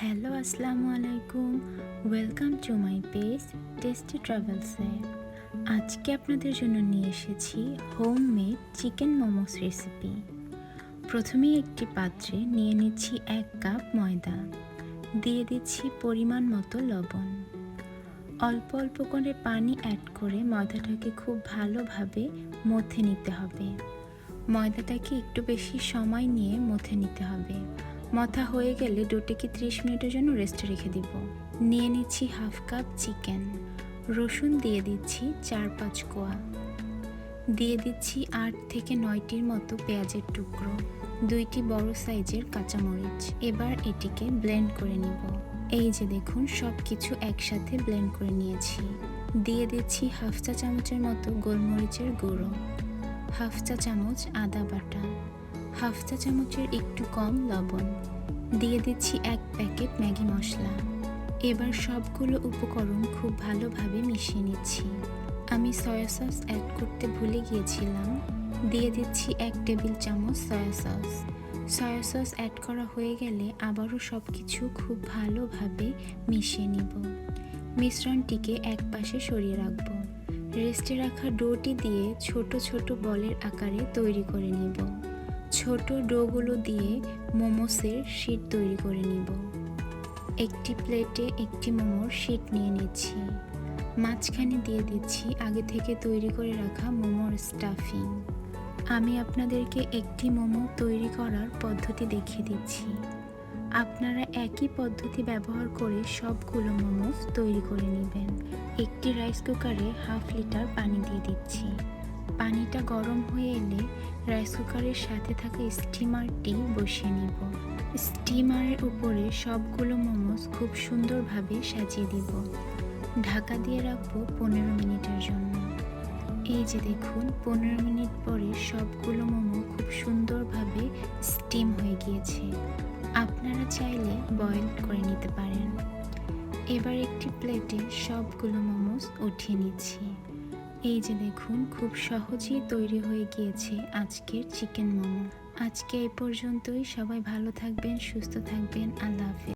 Hello, আসসালামু আলাইকুম। Welcome to my page tasty ট্রাভেলসে আজকে আপনাদের জন্য নিয়ে এসেছি homemade chicken momos recipe প্রথমেই একটি পাত্রে নিয়ে নিচ্ছি এক কাপ ময়দা। দিয়ে দিচ্ছি পরিমাণ মতো লবণ। অল্প অল্প করে পানি অ্যাড করে ময়দাটাকে খুব ভালোভাবে মথে নিতে হবে। ময়দাটাকে একটু বেশি সময় নিয়ে মথে নিতে হবে। মথা হয়ে গেলে ডোটিকে ত্রিশ মিনিটের জন্য রেস্টে রেখে দিব। নিয়ে নিচ্ছি হাফ কাপ চিকেন রসুন দিয়ে দিচ্ছি চার পাঁচ কোয়া। দিয়ে দিচ্ছি আট থেকে নয়টির মতো পেঁয়াজের টুকরো, দুইটি বড় সাইজের কাঁচামরিচ। এবার এটিকে ব্লেন্ড করে নিব। এই যে দেখুন সব কিছু একসাথে ব্লেন্ড করে নিয়েছি। দিয়ে দিচ্ছি হাফ চা চামচের মতো গোলমরিচের গুঁড়ো। হাফ চা চামচ আদা বাটা। হাফ চা চামচের একটু কম লবণ। দিয়ে দিচ্ছি এক প্যাকেট ম্যাগি মশলা। এবার সবগুলো উপকরণ খুব ভালোভাবে মিশিয়ে নিচ্ছি। আমি সয়া সস অ্যাড করতে ভুলে গিয়েছিলাম। দিয়ে দিচ্ছি এক টেবিল চামচ soya sauce. Soya sauce add করা হয়ে গেলে আবারও সব কিছু খুব ভালোভাবে মিশিয়ে নিব। মিশ্রণটিকে এক পাশে সরিয়ে রাখব। রেস্টে রাখা ডোটি দিয়ে ছোট ছোট বলের আকারে তৈরি করে নিব। ছোট ডোগুলো দিয়ে মোমোসের শিট তৈরি করে নিব। একটি প্লেটে একটি মোমোর শিট নিয়ে নিচ্ছি। মাঝখানে দিয়ে দিচ্ছি আগে থেকে তৈরি করে রাখা মোমোর স্টাফিং। আমি আপনাদেরকে একটি মোমো তৈরি করার পদ্ধতি দেখিয়ে দিচ্ছি। আপনারা একই পদ্ধতি ব্যবহার করে সবগুলো মোমোস তৈরি করে নেবেন। একটি রাইস কুকারে হাফ লিটার পানি দিয়ে দিচ্ছি। পানিটা গরম হয়ে এলে রাইস কুকারের সাথে থাকা স্টিমারটি বসিয়ে নিব। স্টিমারের উপরে সবগুলো মোমোস খুব সুন্দরভাবে সাজিয়ে দিব। ঢাকা দিয়ে রাখব পনেরো মিনিটের জন্য। এই যে দেখুন, পনেরো মিনিট পরে সবগুলো মোমো খুব সুন্দরভাবে স্টিম হয়ে গিয়েছে। আপনারা চাইলে বয়েল করে নিতে পারেন। এবার একটি প্লেটে সবগুলো মোমোস উঠিয়ে নিচ্ছি। এই যে দেখুন, খুব সহজেই তৈরি হয়ে গিয়েছে আজকের চিকেন মোমো। আজকে এই পর্যন্তই। সবাই ভালো থাকবেন, সুস্থ থাকবেন। আল্লাহ